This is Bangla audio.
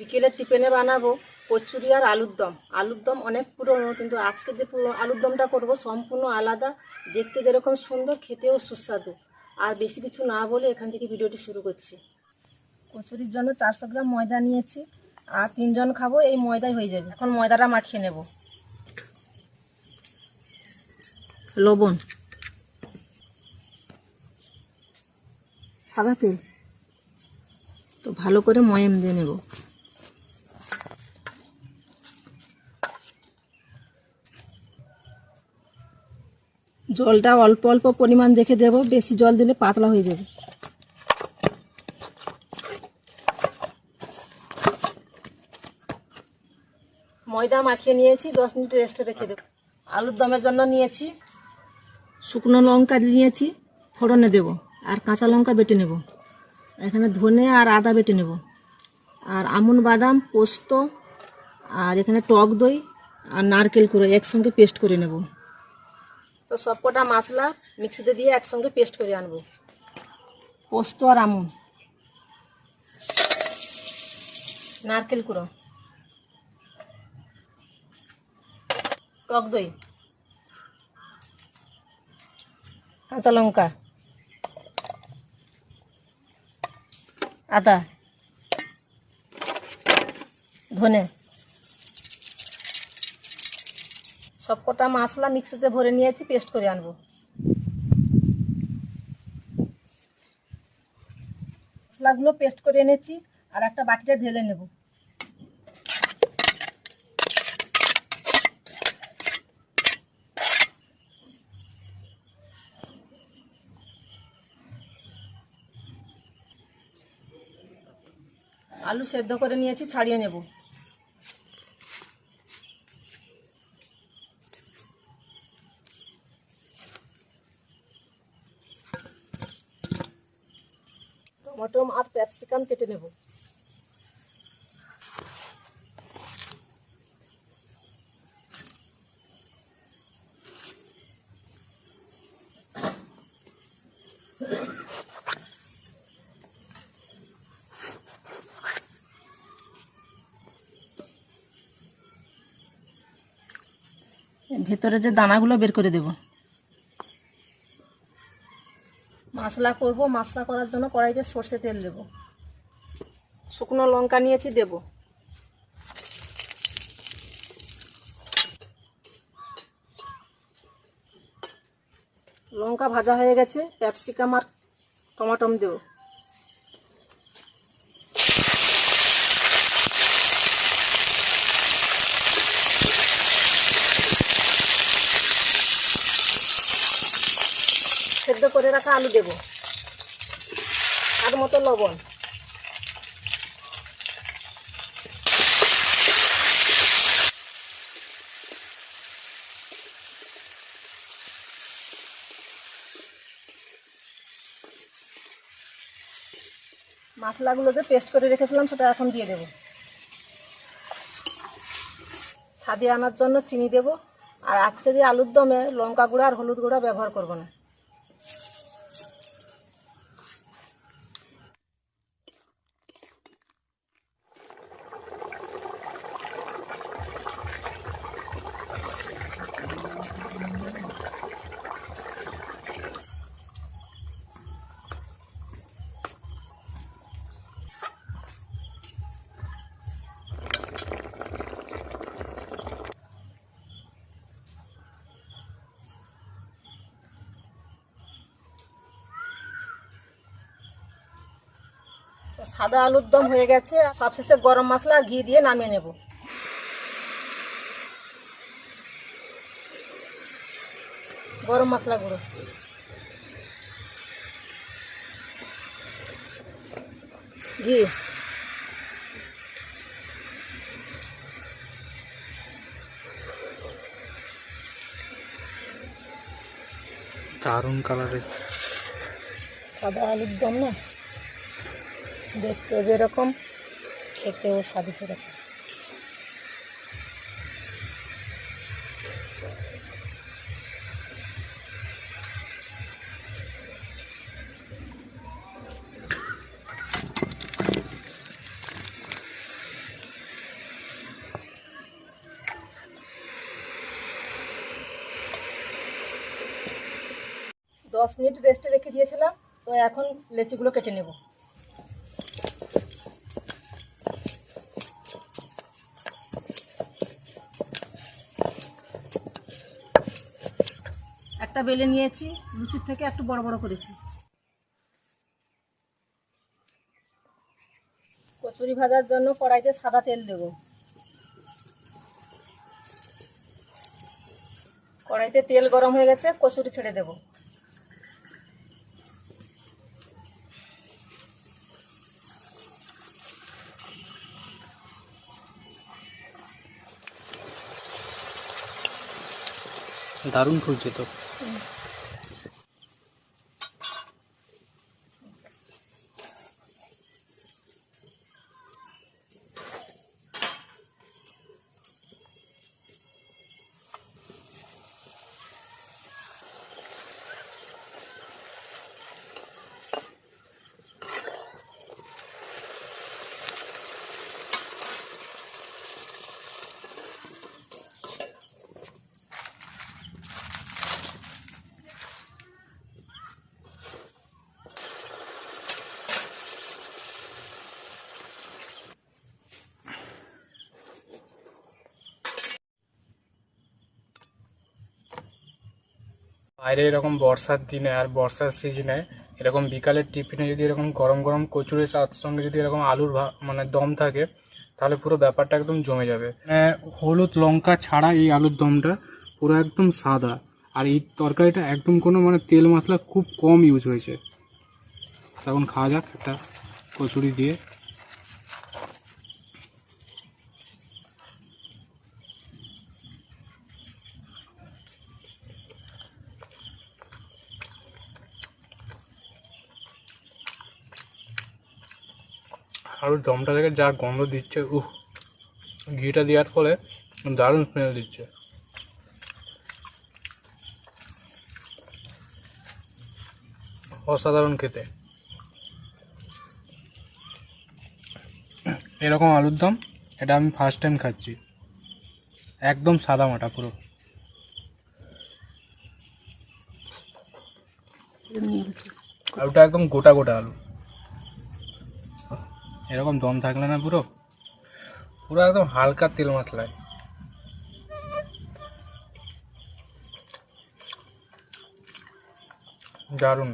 বিকেলের টিফিনে বানাবো কচুরি আর আলুর দম। আলুর দম অনেক পুরনো, কিন্তু আজকে যে আলুর দমটা করব সম্পূর্ণ আলাদা, দেখতে যেরকম সুন্দর, খেতেও সুস্বাদু। আর বেশি কিছু না বলে এখান থেকে ভিডিওটি শুরু করছি। কচুরির জন্য চারশো গ্রাম ময়দা নিয়েছি, আর তিনজন খাব, এই ময়দাই হয়ে যাবে। এখন ময়দাটা মাখিয়ে নেব। লবণ। সাদা তেল। তো ভালো করে ময়াম দিয়ে নেব। জলটা অল্প অল্প পরিমাণ দেখে দেব, বেশি জল দিলে পাতলা হয়ে যাবে। ময়দা মাখিয়ে নিয়েছি, দশ মিনিট রেস্টে রেখে দেব। আলুর দমের জন্য নিয়েছি, শুকনো লঙ্কা নিয়েছি, ফোড়নে দেব, আর কাঁচা লঙ্কা বেটে নেব। এখানে ধনে আর আদা বেটে নেব। আর আমন বাদাম, পোস্ত, আর এখানে টক দই, আর নারকেল করে একসঙ্গে পেস্ট করে নেব। তো সবকটা মশলা মিক্সিতে দিয়ে একসঙ্গে পেস্ট করে আনব। পোস্ত আর আমন নারকেল কুড়ো। টক দই। কাঁচা লঙ্কা। আদা। ধনে। সবকটা মশলা মিক্সিতে ভরে নিয়েছি, পেস্ট করে আনব। মশলাগুলো পেস্ট করে এনেছি আর একটা বাটিতে ঢেলে নেব। আলু সেদ্ধ করে নিয়েছি, ছাড়িয়ে নেব। টমেটো আর ক্যাপসিকাম কেটে নেব। ভেতরে যে দানাগুলো বের করে দেব। মশলা করব, মশলা করার জন্য কড়াইতে সর্ষে তেল দেব। শুকনো লঙ্কা নিয়েছি, দেব। লঙ্কা ভাজা হয়ে গেছে, ক্যাপসিকাম আর টমাটম দেব সেদ্ধ করে রাখা আলু দেব। আর মতো লবণ। মশলাগুলো যে পেস্ট করে রেখেছিলাম, সেটা এখন দিয়ে দেব। ছাদে আনার জন্য চিনি দেব। আর আজকে যে আলুর দমে লঙ্কা গুঁড়া আর হলুদ গুঁড়া ব্যবহার করব না। সাদা আলুর দম হয়ে গেছে সবশেষে গরম মশলা ঘি দিয়ে নামিয়ে নেব। গরম মশলা গুঁড়ো। ঘি। দারুণ কালার সাদা আলুর দম না? দেখতে যেরকম, খেতেও স্বাদে সেরকম। দশ মিনিট রেস্টে রেখে দিয়েছিলাম, তো এখন লেচিগুলো কেটে নেব। একটা বেলে নিয়েছি, লুচির থেকে একটু বড় বড় করেছি। কচুরি ভাজার জন্য কড়াইতে সাদা তেল দেব। কড়াইতে তেল গরম হয়ে গেছে, কচুরি ছেড়ে দেব। দারুণ ফুলছে তো। Mm. বাইরে এরকম বর্ষার দিনে আর বর্ষার সিজনে এরকম বিকালের টিফিনে যদি এরকম গরম গরম কচুরি চার সঙ্গে যদি এরকম আলুর মানে দম থাকে, তাহলে পুরো ব্যাপারটা একদম জমে যাবে। মানে হলুদ লঙ্কা ছাড়া এই আলুর দমটা পুরো একদম সাদা। আর এই তরকারিটা একদম কোনো মানে তেল মশলা খুব কম ইউজ হয়েছে। তখন খাওয়া যাক একটা কচুরি দিয়ে। আলুর দমটা থেকে যা গন্ধ দিচ্ছে উহ ঘিটা দেওয়ার ফলে দারুণ স্মেল দিচ্ছে। অসাধারণ খেতে। এরকম আলুর দম এটা আমি ফার্স্ট টাইম খাচ্ছি। একদম সাদা মাটা পুরো। আলুটা একদম গোটা গোটা আলু। এরকম দম থাকলে না পুরো পুরো একদম হালকা তেল মশলায়। দারুণ।